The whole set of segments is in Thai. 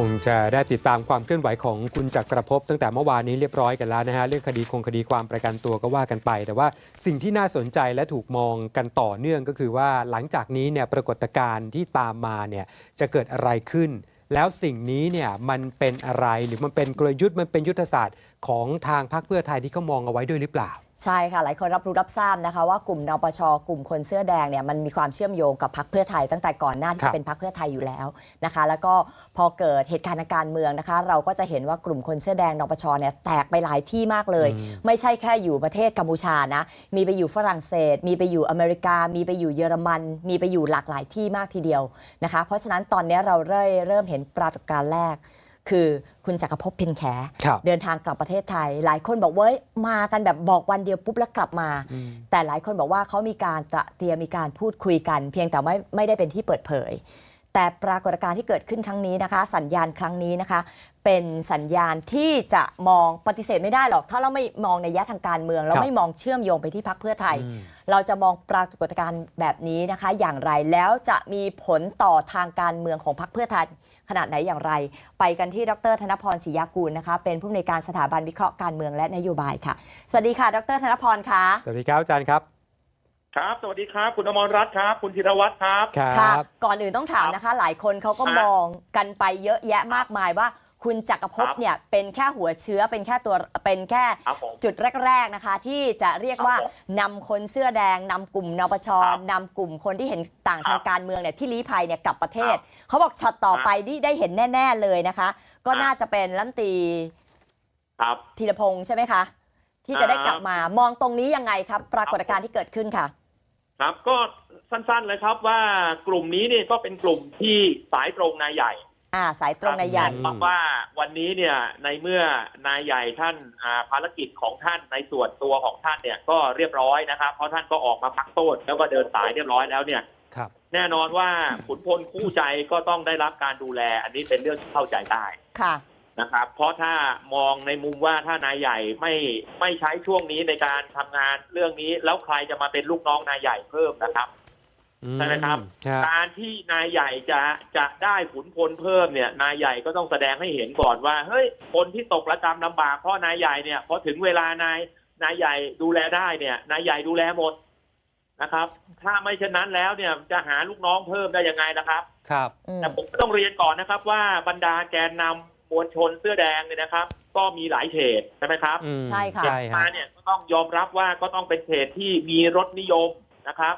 คงจะได้ติดตามความเคลื่อนไหวของคุณจักรภพตั้งแต่เมื่อวานนี้เรียบร้อยกันแล้วนะฮะเรื่องคดีคงคดีความประกันตัวก็ว่ากันไป แต่ว่าสิ่งที่น่าสนใจและถูกมองกันต่อเนื่องก็คือว่าหลังจากนี้เนี่ยปรากฏการณ์ที่ตามมาเนี่ยจะเกิดอะไรขึ้น แล้วสิ่งนี้เนี่ยมันเป็นอะไรหรือมันเป็นกลยุทธ์มันเป็นยุทธศาสตร์ของทางพรรคเพื่อไทยที่เขามองเอาไว้ด้วยหรือเปล่า ใช่ค่ะ หลายคนรับรู้รับทราบนะคะ ว่ากลุ่มนปชกลุ่มคนเสื้อแดงเนี่ยมันมีความเชื่อมโยงกับพักเพื่อไทยตั้งแต่ก่อนหน้าที่ครับจะเป็นพักเพื่อไทยอยู่แล้วนะคะ แล้วก็พอเกิดเหตุการณ์ทางการเมืองนะคะ เราก็จะเห็นว่ากลุ่มคนเสื้อแดงนปชเนี่ยแตกไปหลายที่มากเลย ไม่ใช่แค่อยู่ประเทศกัมพูชานะมีไปอยู่ฝรั่งเศส มีไปอยู่อเมริกา มีไปอยู่เยอรมัน มีไปอยู่หลากหลายที่มากทีเดียวนะคะ เพราะฉะนั้นตอนนี้เราเริ่มเริ่มเห็นปรากฏการณ์แรก คือคุณจักรภพเพ็ญแขครับเดินทางกลับประเทศไทย หลายคนบอกเว้ยมากันแบบบอกวันเดียวปุ๊บแล้วกลับมา แต่หลายคนบอกว่าเขามีการตระเตรียมมีการพูดคุยกัน เพียงแต่ไม่ไม่ได้เป็นที่เปิดเผย แต่ปรากฏการณ์ที่เกิดขึ้นครั้งนี้นะคะ สัญญาณครั้งนี้นะคะ เป็นสัญญาณที่จะมองปฏิเสธไม่ได้หรอก ถ้าเราไม่มองในยะทางการเมืองเราครับไม่มองเชื่อมโยงไปที่พักเพื่อไทย เราจะมองปรากฏการณ์แบบนี้นะคะ อย่างไรแล้วจะมีผลต่อทางการเมืองของพักเพื่อไทย ขนาดไหนอย่างไร ไปกันที่ดรธนพรศรียากูลนะคะ เป็นผู้อำนวยการสถาบันวิเคราะห์การเมืองและนโยบายค่ะ สวัสดีค่ะ ดรธนพรค่ะ สวัสดีครับอาจารย์ครับ ครับ สวัสดีครับ คุณอมรรัตน์ครับ คุณธีรวัตรครับ ครัค่ะบก่อนอื่นต้องถามนะคะ หลายคนเขาก็ครับมองกันไปเยอะแยะมากมายว่า คุณจักรภพครับเนี่ยเป็นแค่หัวเชื้อเป็นแค่ตัวเป็นแค่ครับผมจุดแรก ๆนะคะ ที่จะเรียกครับว่าผมนำคนเสื้อแดงนำกลุ่มนปชครับนำกลุ่มคนที่เห็นต่างครัทางบการเมืองเนี่ยที่ลี้ภัยเนี่ยกลับประเทศครับเขาบอกช็อตต่อครับไปที่ได้เห็นแน่ ๆเลยนะคะ ก็ครับ น่าจะเป็นรัฐมนตรี ครับ ธีรพงษ์ใช่ไหมคะ ที่จะได้กลับมามองตรงนี้ยังไงครับ ปรากฏการณ์ที่เกิดขึ้นค่ะ ครับก็สั้นๆเลยครับว่ากลุ่มนี้เนี่ยก็เป็นกลุ่มที่สายตรงนายใหญ่ อ่า สายตรงนายใหญ่เพราะว่าวันนี้เนี่ยในเมื่อนายใหญ่ท่านอ่าภารกิจของท่านในส่วนตัวของท่านเนี่ยก็เรียบร้อยนะครับ เพราะท่านก็ออกมาพักโทษแล้วก็เดินสายเรียบร้อยแล้วเนี่ยครับแน่นอนว่าขุนพลคู่ใจก็ต้องได้รับการดูแล อันนี้เป็นเรื่องที่เข้าใจได้ค่ะนะครับ เพราะถ้ามองในมุมว่าถ้านายใหญ่ไม่ไม่ใช้ช่วงนี้ในการทำงานเรื่องนี้แล้วใครจะมาเป็นลูกน้องนายใหญ่เพิ่มนะครับ ใช่ไหมครับครับ การที่นายใหญ่จะจะได้ขุนพลเพิ่มเนี่ย นายใหญ่ก็ต้องแสดงให้เห็นก่อนว่าเฮ้ยคนที่ตกระกรรมลำบากเพราะนายใหญ่เนี่ยพอถึงเวลานายนายใหญ่ดูแลได้เนี่ยนายใหญ่ดูแลหมดนะครับ ถ้าไม่เช่นนั้นแล้วเนี่ยจะหาลูกน้องเพิ่มได้ยังไงนะครับ ครับอืมแต่ผมก็ต้องเรียนก่อนนะครับ ว่าบรรดาแกนนำมวลชนเสื้อแดงเนี่ยนะครับ ก็มีหลายเฉดใช่ไหมครับอืมใช่ค่ะใช่มาฮะเนี่ยก็ต้องยอมรับว่าก็ต้องเป็นเขตที่มีรสนิยมนะครับ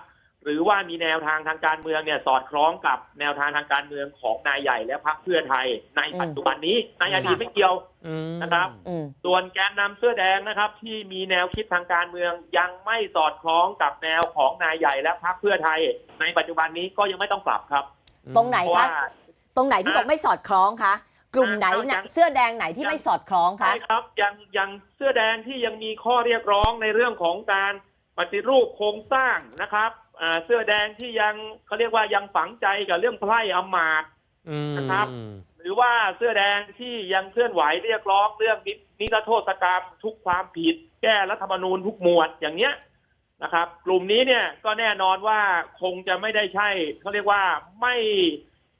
หรือว่ามีแนวทางทางการเมืองเนี่ยสอดคล้องกับแนวทางทางการเมืองของนายใหญ่และพรรคเพื่อไทย ในปัจจุบันนี้นายอดีตไม่เกี่ยวอืมนะครับอืมส่วนแกนนำเสื้อแดงนะครับ ที่มีแนวคิดทางการเมืองยังไม่สอดคล้องกับแนวของนายใหญ่และพรรคเพื่อไทย ในปัจจุบันนี้ก็ยังไม่ต้องปรับครับ ตรงไหนเพราะคะว่าตรงไหนที่บอกไม่สอดคล้องคะกลุ่มไหนเอาอนะย่างเสื้อแดงไหนที่ไม่สอดคล้องคะใช่ครับยังยังเสื้อแดงที่ยังมีข้อเรียกร้องในเรื่องของการปฏิรูปโครงสร้างนะครับอ่า เสื้อแดงที่ยังเขาเรียกว่ายังฝังใจกับเรื่องไพร่อำมาตย์อืมนะครับ หรือว่าเสื้อแดงที่ยังเคลื่อนไหวเรียกร้องเรื่องนินิรโทษกรรมทุกความผิด แก้รัฐธรรมนูญทุกหมวดอย่างเนี้ยนะครับ กลุ่มนี้เนี่ยก็แน่นอนว่าคงจะไม่ได้ใช่เขาเรียกว่าไม่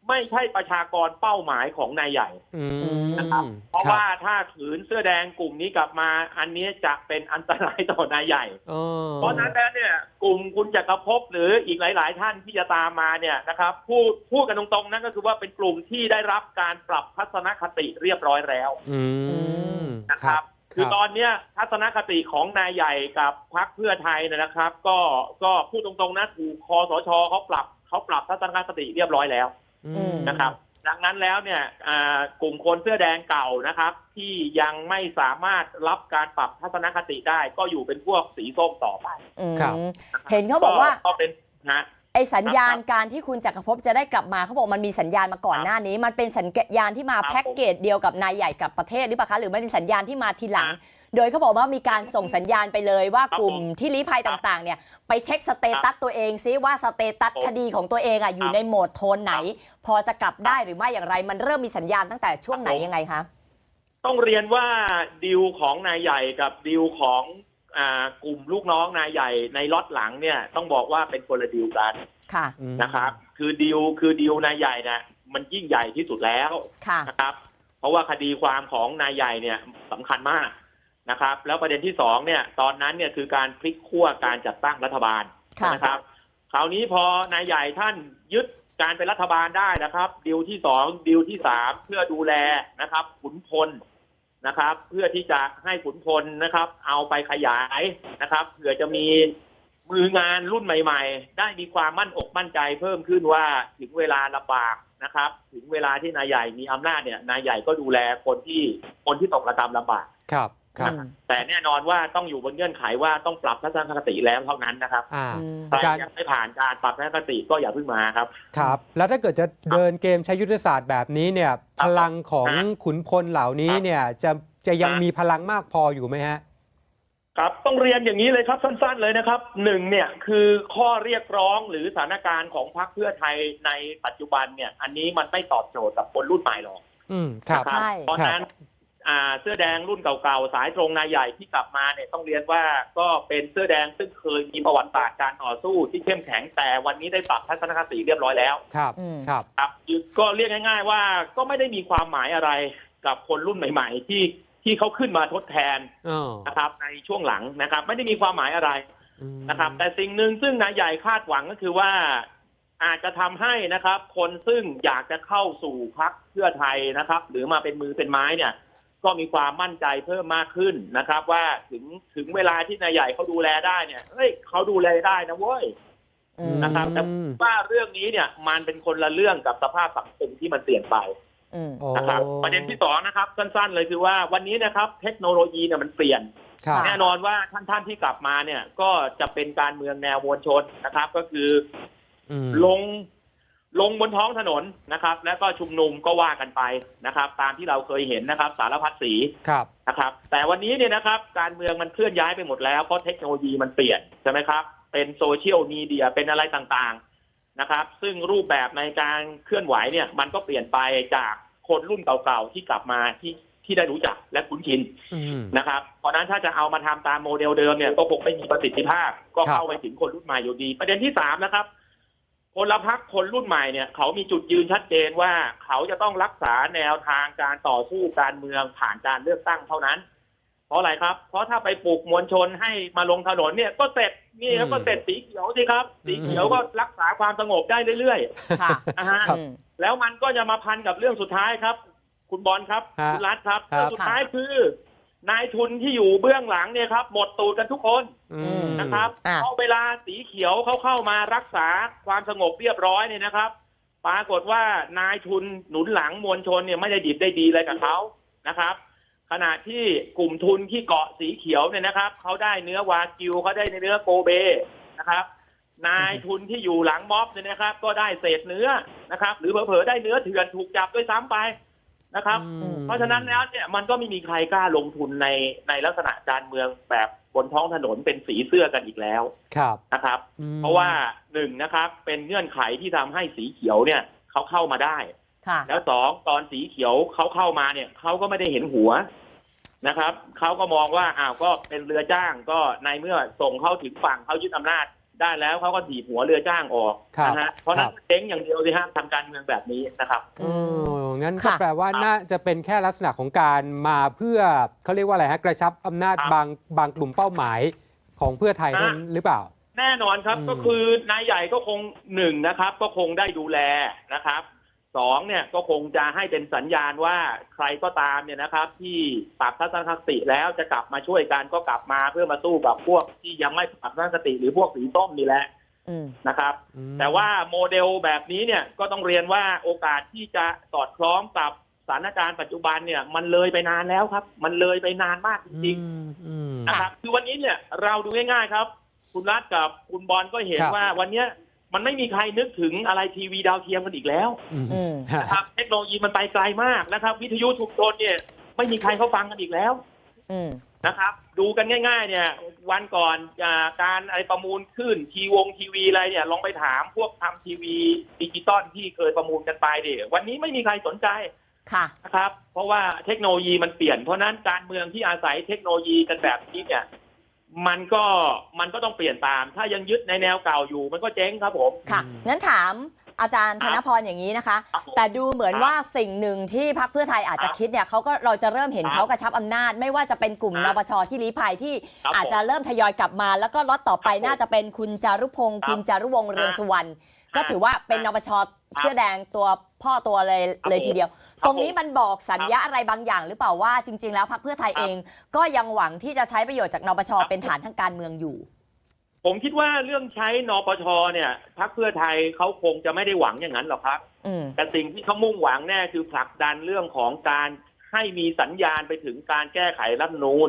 ไม่ใช่ประชากรเป้าหมายของนายใหญ่อืมนะครับ เพราะคบว่าถ้าขืนเสื้อแดงกลุ่มนี้กลับมา อันนี้จะเป็นอันตรายต่อนายใหญ่เออเพราะฉะนั้นแล้วเนี่ยกลุ่มคุณจักรภพหรืออีกหลาย ๆ ท่านที่จะตามมาเนี่ยนะครับพูดพูดกันตรงๆนั่นก็คือว่าเป็นกลุ่มที่ได้รับการปรับทัศนคติเรียบร้อยแล้วอืมนะครับ คือตอนเนี้ยทัศนคติของนายใหญ่กับพรรคเพื่อไทยเนยนะครับ ก็ก็พูดตรงๆนะถูกคอสชเขาปรับเขาปรับทัศนคติเรียบร้อยแล้ว อืม นะครับ ดังนั้นแล้วเนี่ยอ่ากลุ่มคนเสื้อแดงเก่านะครับ ที่ยังไม่สามารถรับการปรับทัศนคติได้ ก็อยู่เป็นพวกสีส้มต่อไปอืมครับ เห็นเขาบอกว่า ก็เป็นนะ ไอสัญญาณครับการที่คุณจักรภพจะได้กลับมาเขาบอกมันมีสัญญาณมาก่อนครับหน้านี้ มันเป็นสัญญาณที่มาครับ แพ็กเกจเดียวกับนายใหญ่กลับประเทศหรือเปล่าคะหรือไม่เป็นสัญญาณที่มาทีหลังครับ โดยเขาบอกว่ามีการส่งสัญญาณไปเลยว่าครับกลุ่มผมที่ลี้ภัยครับต่างๆ เนี่ยไปเช็คสเตตัสตัวเองซิว่าสเตตัสผมคดีของตัวเองอะอยู่ครับในโหมดโทนไหน พอจะกลับได้หรือไม่อย่างไร มันเริ่มมีสัญญาณตั้งแต่ช่วงไหนครับผมยังไงคะต้องเรียนว่าดีลของนายใหญ่กับดีลของอ่ากลุ่มลูกน้องนายใหญ่ในล็อตหลังเนี่ยต้องบอกว่าเป็นคนละดีลกันค่ะอืมนะครับ คือดีลคือดีลนายใหญ่นะมันยิ่งใหญ่ที่สุดแล้วค่ะนะครับ เพราะว่าคดีความของนายใหญ่เนี่ยสำคัญมาก นะครับ แล้วประเด็นที่สองเนี่ย ตอนนั้นเนี่ยคือการพลิกขั้วการจัดตั้งรัฐบาลค่ะ นะครับ คราวนี้พอนายใหญ่ท่านยึดการเป็นรัฐบาลได้นะครับดีลที่สองดีลที่สามเพื่อดูแลนะครับ ขุนพลนะครับ เพื่อที่จะให้ขุนพลนะครับ เอาไปขยายนะครับเผื่อจะมีมืองานรุ่นใหม่ ๆ ได้มีความมั่นอกมั่นใจเพิ่มขึ้นว่าถึงเวลาลำบากนะครับ ถึงเวลาที่นายใหญ่มีอำนาจเนี่ยนายใหญ่ก็ดูแลคนที่คนที่ตกระกรรมลำบาก ครับ ครับอืมแต่แน่นอนว่าต้องอยู่บนเงื่อนไขว่าต้องปรับทัศนคติแล้วเท่านั้นนะครับอ่าอืมใครอาจารย์ยังไม่ผ่านการปรับทัศนคติก็อย่าเพิ่งมาครับ ครับ แล้วถ้าเกิดจะเดินเกมใช้ยุทธศาสตร์แบบนี้เนี่ย พลังของครับขุนพลเหล่านี้เนี่ยจะจะยังมีพลังมากพออยู่ไหมฮะครับต้องเรียนอย่างนี้เลยครับสั้น ๆ เลยนะครับหนึ่งเนี่ยคือข้อเรียกร้องหรือสถานการณ์ของพรรคเพื่อไทยในปัจจุบันเนี่ย อันนี้มันไม่ตอบโจทย์กับคนรุ่นใหม่หรอกอืมครับนะใช่เพราะฉะนั้นอ่า เสื้อแดงรุ่นเก่าๆ สายตรงนายใหญ่ที่กลับมาเนี่ยต้องเรียนว่าก็เป็นเสื้อแดงซึ่งเคยมีประวัติศาสตร์การต่อสู้ที่เข้มแข็งแต่วันนี้ได้ปรับทัศนคติเรียบร้อยแล้ว ครับอืมครับ ครับก็เรียกง่าย ๆ ว่าก็ไม่ได้มีความหมายอะไรกับคนรุ่นใหม่ ๆ ที่ที่เขาขึ้นมาทดแทนอ๋อนะครับ ในช่วงหลังนะครับ ไม่ได้มีความหมายอะไรอืมนะครับ แต่สิ่งหนึ่งซึ่งนายใหญ่คาดหวังก็คือว่าอาจจะทำให้นะครับ คนซึ่งอยากจะเข้าสู่พักเพื่อไทยนะครับ หรือมาเป็นมือเป็นไม้เนี่ย ก็มีความมั่นใจเพิ่มมากขึ้นนะครับ ว่าถึงถึงเวลาที่นายใหญ่เขาดูแลได้เนี่ยเฮ้ยเขาดูแลได้นะเว้ยอืมนะครับแต่อืมว่าเรื่องนี้เนี่ย มันเป็นคนละเรื่องกับสภาพสังคมที่มันเปลี่ยนไปอืมโอ้นะครับ ประเด็นที่สองนะครับ สั้น ๆ เลยคือว่าวันนี้นะครับ เทคโนโลยีเนี่ยมันเปลี่ยนครับแน่นอนว่าท่านท่านที่กลับมาเนี่ย ก็จะเป็นการเมืองแนวมวลชนนะครับ ก็คืออืมลง ลงบนท้องถนนนะครับ แล้วก็ชุมนุมก็ว่ากันไปนะครับ ตามที่เราเคยเห็นนะครับ สารพัดสีครับ นะครับ แต่วันนี้เนี่ยนะครับ การเมืองมันเคลื่อนย้ายไปหมดแล้วเพราะเทคโนโลยีมันเปลี่ยนใช่ไหมครับ เป็นโซเชียลมีเดียเป็นอะไรต่างๆนะครับ ซึ่งรูปแบบในการเคลื่อนไหวเนี่ย มันก็เปลี่ยนไปจากคนรุ่นเก่าๆที่กลับมาที่ที่ได้รู้จักและคุ้นชินอืมนะครับ เพราะฉะนั้นถ้าจะเอามาทำตามโมเดลเดิมเนี่ยก็คงไม่มีประสิทธิภาพ ก็ครับเข้าไปถึงคนรุ่นใหม่อยู่ดี ประเด็นที่สามนะครับ พลพรรคคนรุ่นใหม่เนี่ยเขามีจุดยืนชัดเจนว่าเขาจะต้องรักษาแนวทางการต่อสู้การเมืองผ่านการเลือกตั้งเท่านั้น เพราะอะไรครับ เพราะถ้าไปปลุกมวลชนให้มาลงถนนเนี่ยก็เสร็จนี่แล้วก็เสร็จสีเขียวสิครับ สีเขียวก็รักษาความสงบได้เรื่อยค่ะๆนะฮะครับอืมแล้วมันก็จะมาพันกับเรื่องสุดท้ายครับ คุณบอลครับฮะคุณรัฐครับครับเรื่องสุดท้ายคือนายทุนที่อยู่เบื้องหลังเนี่ยครับ หมดตูดกันทุกคน อืม นะครับอะ เพราะเวลาสีเขียวเขาเข้ามารักษาความสงบเรียบร้อยเนี่ยนะครับ ปรากฏว่านายทุนหนุนหลังมวลชนเนี่ยไม่ได้ดีได้ดีอะไรกับเขานะครับ ขณะที่กลุ่มทุนที่เกาะสีเขียวเนี่ยนะครับเขาได้เนื้อวากิวเขาได้เนื้อโกเบนะครับ นายทุนที่อยู่หลังม็อบเนี่ยนะครับ ก็ได้เศษเนื้อนะครับ หรือเผลอๆได้เนื้อเถื่อนถูกจับด้วยซ้ำไป นะครับอืมเพราะฉะนั้นแล้วเนี่ยมันก็ไม่มีใครกล้าลงทุนในในลักษณะการเมืองแบบบนท้องถนนเป็นสีเสื้อกันอีกแล้วครับนะครับอืมเพราะว่าหนึ่งนะครับ เป็นเงื่อนไขที่ทำให้สีเขียวเนี่ยเขาเข้ามาได้ค่ะแล้วสองตอนสีเขียวเขาเข้ามาเนี่ยเขาก็ไม่ได้เห็นหัวนะครับเขาก็มองว่าอ้าวก็เป็นเรือจ้างก็ในเมื่อส่งเขาถึงฝั่งเขายึดอำนาจได้แล้วเขาก็ถีบหัวเรือจ้างออกครับนะฮะเพราะฉะนั้นครับเจ๊งอย่างเดียวสิฮะทำการเมืองแบบนี้นะครับโอ้ งั้นก็ค่ะแปลว่าน่าจะเป็นแค่ลักษณะของการมาเพื่อเขาเรียกว่าอะไรฮะกระชับอำนาจครับบางบางกลุ่มเป้าหมายของเพื่อไทยเท่านั้นหรือเปล่า แน่นอนครับอืม ก็คือนายใหญ่ก็คงหนึ่งนะครับ ก็คงได้ดูแลนะครับสองเนี่ยก็คงจะให้เป็นสัญญาณว่าใครก็ตามเนี่ยนะครับ ที่ปรับทัศนคติแล้วจะกลับมาช่วยกันก็กลับมาเพื่อมาสู้กับพวกที่ยังไม่ปรับทัศนคติหรือพวกสีส้มนี่แหละอืม นะครับอืมแต่ว่าโมเดลแบบนี้เนี่ยก็ต้องเรียนว่าโอกาสที่จะสอดคล้องกับสถานการณ์ปัจจุบันเนี่ย มันเลยไปนานแล้วครับ มันเลยไปนานมากจริงๆอืมอืมนะครับคือวันนี้เนี่ยเราดูง่ายๆครับ คุณรัฐกับคุณบอลก็เห็นครับว่าวันเนี้ยมันไม่มีใครนึกถึงอะไรทีวีดาวเทียมกันอีกแล้วอืมอืมฮะนะครับเทคโนโลยีมันไปไกลมากนะครับ วิทยุชุมชนเนี่ย ไม่มีใครเขาฟังกันอีกแล้วอืม นะครับ ดูกันง่าย ๆ เนี่ย วันก่อนอ่าการอะไรประมูลขึ้นทีวงทีวีอะไรเนี่ยลองไปถามพวกทำทีวีดิจิตอลที่เคยประมูลกันไปดิวันนี้ไม่มีใครสนใจค่ะนะครับ เพราะว่าเทคโนโลยีมันเปลี่ยนเพราะฉะนั้นการเมืองที่อาศัยเทคโนโลยีกันแบบนี้เนี่ยมันก็มันก็ต้องเปลี่ยนตาม ถ้ายังยึดในแนวเก่าอยู่ มันก็เจ๊งครับผม ค่ะอืมงั้นถาม อาจารย์คธรับนพรอย่างนี้นะคะ ครับผมแต่ดูเหมือนครับว่าสิ่งหนึ่งที่พรรคเพื่อไทยอาจจะครับคิดเนี่ยเขาก็เราจะเริ่มเห็นครับเขากระชับอำนาจ ไม่ว่าจะเป็นกลุ่มคนรับปชที่ลี้ภัยที่ครับอาจจะเริ่มทยอยกลับมา แล้วก็ล็อตต่อไปครับผมน่าจะเป็นคุณจารุพงศ์ครับคุณจารุวงศ์เรืองสุวรรณครับก็ถือว่าเป็นนปชเสื้อแดงตัวพ่อตัวเลยครับเลยทีเดียว ครับตรงนี้ผมมันบอกสัญญาอะไรบางอย่าง หรือเปล่าว่าจริง ๆ แล้วพรรคเพื่อไทยครับเอง ก็ยังหวังที่จะใช้ประโยชน์จากนปชเป็นฐานทางการเมืองอยู่ ผมคิดว่าเรื่องใช้นปชเนี่ยพรรคเพื่อไทยเขาคงจะไม่ได้หวังอย่างนั้นหรอกครับ อืม แต่สิ่งที่เขามุ่งหวังแน่คือผลักดันเรื่องของการให้มีสัญญาณไปถึงการแก้ไขรัฐธรรมนูญ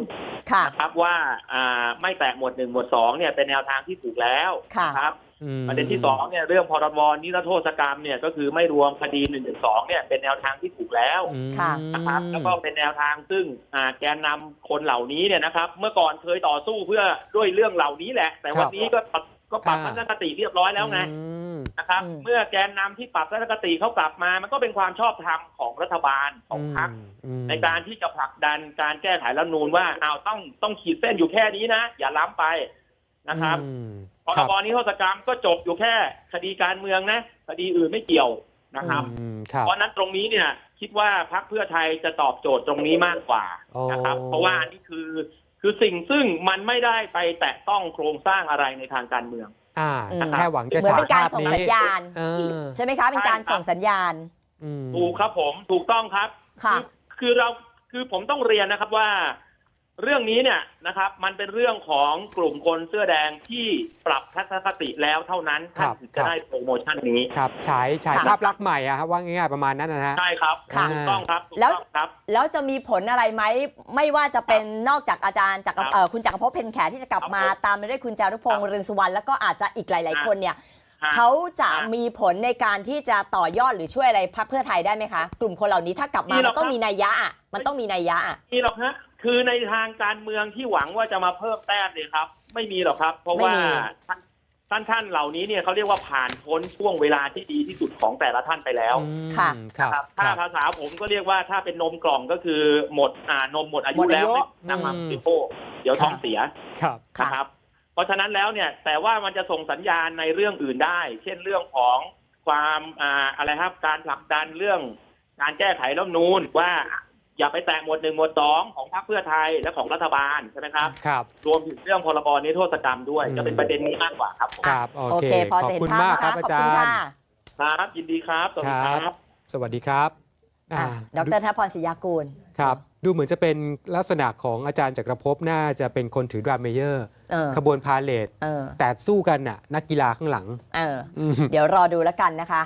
ค่ะ นะครับว่าอ่าไม่แตะหมวดหนึ่งหมวดสองเนี่ยเป็นแนวทางที่ถูกแล้วค่ะ นะครับอืม ประเด็นที่สองเนี่ยเรื่องพรบนิรโทษกรรมเนี่ยก็คือไม่รวมคดีหนึ่งหนึ่งสองเนี่ยเป็นแนวทางที่ถูกแล้วอืมค่ะนะครับแล้วก็เป็นแนวทางซึ่งอ่าแกนนำคนเหล่านี้เนี่ยนะครับ เมื่อก่อนเคยต่อสู้เพื่อด้วยเรื่องเหล่านี้แหละ แต่วันนี้ก็ปรับก็ปรับทัศนคติเรียบร้อยแล้วไงอืมนะครับอืมเมื่อแกนนำที่ปรับทัศนคติเขากลับมา มันก็เป็นความชอบธรรมของรัฐบาลของพรรคอืมในการที่จะผลักดันการแก้ไขรัฐธรรมนูญว่าเอาวต้องต้องขีดเส้นอยู่แค่นี้นะ อย่าล้ำไปนะครับอืม พรบนิรโทษกรรมก็จบอยู่แค่คดีการเมืองนะคดีอื่นไม่เกี่ยวนะครับอืมครับเพราะฉะนั้นตรงนี้เนี่ยคิดว่าพรรคเพื่อไทยจะตอบโจทย์ตรงนี้มากกว่าโอ้นะครับ เพราะว่าอันนี้คือคือสิ่งซึ่งมันไม่ได้ไปแตะต้องโครงสร้างอะไรในทางการเมืองอ่าอืมแค่หวังจะเหมือนฉายเป็นการภาพส่งนี้สัญญาณเออใช่ไหมคะเป็นการใช่ครับส่งสัญญาณอืมถูกครับผมถูกต้องครับค่ะอคือเราคือผมต้องเรียนนะครับว่า เรื่องนี้เนี่ยนะครับ มันเป็นเรื่องของกลุ่มคนเสื้อแดงที่ปรับทัศนคติแล้วเท่านั้นท่านถึงจะได้โปรโมชั่นนี้ครับฉายฉายค่ะภาพลักษณ์ใหม่อะครับว่าง่ายๆประมาณนั้นนะฮะ ใช่ครับค่ะถูกต้องครับถูกแล้ว ต้องครับ แล้วจะมีผลอะไรไหมไม่ว่าจะเป็นนอกจากอาจารย์จากครับเอ่อคุณจักรภพเพนแขที่จะกลับมาครับผมตามไปด้วยคุณจารุพงศ์ครับเรืองสุวรรณแล้วก็อาจจะอีกหลาย ๆ คนเนี่ยฮะเขาจะฮะมีผลในการที่จะต่อยอดหรือช่วยอะไรพรรคเพื่อไทยได้ไหมคะ กลุ่มคนเหล่านี้ถ้ากลับมามีหรมัอกนต้องครับมีนัยยะอะมันต้องมีนัยยะอะ นี่หรอกฮะ คือในทางการเมืองที่หวังว่าจะมาเพิ่มแต้มเนี่ยครับ ไม่มีหรอกครับ เพราะว่าท่านท่านท่านเหล่านี้เนี่ยเขาเรียกว่าผ่านพ้นช่วงเวลาที่ดีที่สุดของแต่ละท่านไปแล้วอืมค่ะ ครับครับคถ้ารับ ภาษาผมก็เรียกว่าถ้าเป็นนมกล่องก็คือหมดอ่านมหมดอายุหมดอายุ แล้วไม่นำมาบริโภคเดี๋ยวท้องเสีย ครับ ค่ะ นะครับเพราะฉะนั้นแล้วเนี่ยแต่ว่ามันจะส่งสัญญาณในเรื่องอื่นได้ เช่นเรื่องของความอ่าอะไรครับการผลักดันเรื่องการแก้ไขรัฐธรรมนูญว่า อย่าไปแตะหมวดหนึ่งหมวดสองของพรรคเพื่อไทยและของรัฐบาลใช่ไหมครับ ครับ รวมถึงเรื่องพรบนิรโทษกรรมด้วยอืมจะเป็นประเด็นนี้มากกว่าครับผมครับ โอโอเคเค พอขอบจะเห็นคุณภาพมากนะครัคะบขอาอบจาคุณรค่ะย์ครับ ยินดีครับสวัสดีคครัรับ บ สวัสดีครับอ่าอะดรธนพรศรียากูล ครับ ดูเหมือนจะเป็นลักษณะของอาจารย์จักรภพน่าจะเป็นคนถือดรามเมเยอร์ เออ ขบวนพาเลทเออ แต่สู้กันน่ะนักกีฬาข้างหลังเออ อืม เดี๋ยวรอดูแล้วกันนะคะ